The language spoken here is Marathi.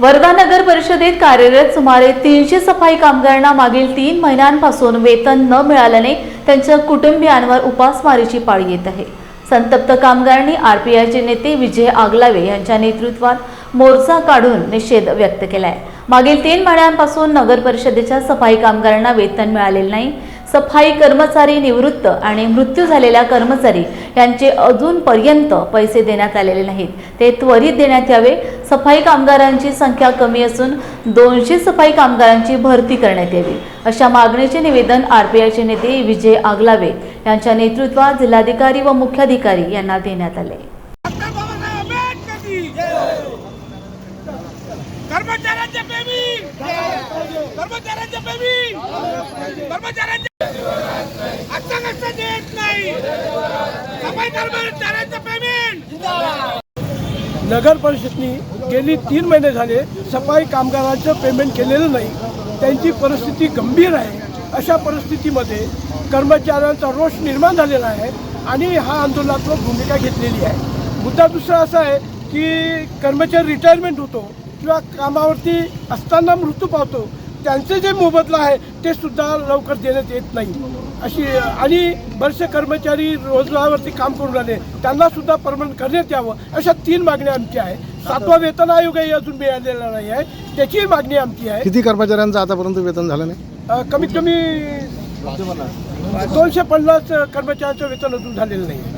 वर्धा नगर परिषदेत कार्यरत सुमारे तीनशे सफाई कामगारांना मागील तीन महिन्यांपासून वेतन न मिळाल्याने त्यांच्या कुटुंबियांवर उपासमारीची पाळी येत आहे. संतप्त कामगारांनी आरपीआयचे नेते विजय आगलावे यांच्या नेतृत्वात मोर्चा काढून निषेध व्यक्त केलाय. मागील तीन महिन्यांपासून नगर परिषदेच्या सफाई कामगारांना वेतन मिळालेले नाही. सफाई कर्मचारी निवृत्त आणि मृत्यू झालेल्या कर्मचारी यांचे अजूनपर्यंत पैसे देण्यात आलेले नाहीत. ते त्वरित देण्यात यावे. सफाई कामगारांची संख्या कमी असून दोनशे सफाई कामगारांची भरती करण्यात यावी. अशा मागणीचे निवेदन आरपीआयचे नेते विजय आगलावे यांच्या नेतृत्वात जिल्हाधिकारी व मुख्याधिकारी यांना देण्यात आले. डॉक्टर कर्मचाऱ्यांच्या आंबेडकर की कर्मचाऱ्यांचे पेमेंट कर्मचाऱ्यांचे पेमेंट कर्मचाऱ्यांचे आता कसं देत नाही सफाई कर्मचाऱ्यांचे पेमेंट नगर परिषदनी गेली तीन महिने झाले सफाई कामगारांचं पेमेंट केलेलं नाही. त्यांची परिस्थिती गंभीर आहे. अशा परिस्थितीमध्ये कर्मचाऱ्यांचा रोष निर्माण झालेला आहे आणि हा आंदोलनात्मक भूमिका घेतलेली आहे. मुद्दा दुसरा असा आहे की कर्मचारी रिटायरमेंट होतो किंवा कामावरती असताना मृत्यू पावतो. त्यांचे जे मोबदला आहे ते सुद्धा लवकर देण्यात येत नाही. अशी आणि बरेचसे कर्मचारी रोजगारावरती काम करून राहिले. त्यांना सुद्धा परमनंट करण्यात यावं अशा तीन मागण्या आमच्या आहे. सातवा वेतन आयोगही अजून मिळालेला नाही आहे. त्याचीही मागणी आमची आहे. किती कर्मचाऱ्यांचं आतापर्यंत वेतन झालं नाही? कमीत कमी दोनशे पन्नास कर्मचाऱ्यांचं वेतन अजून झालेलं नाही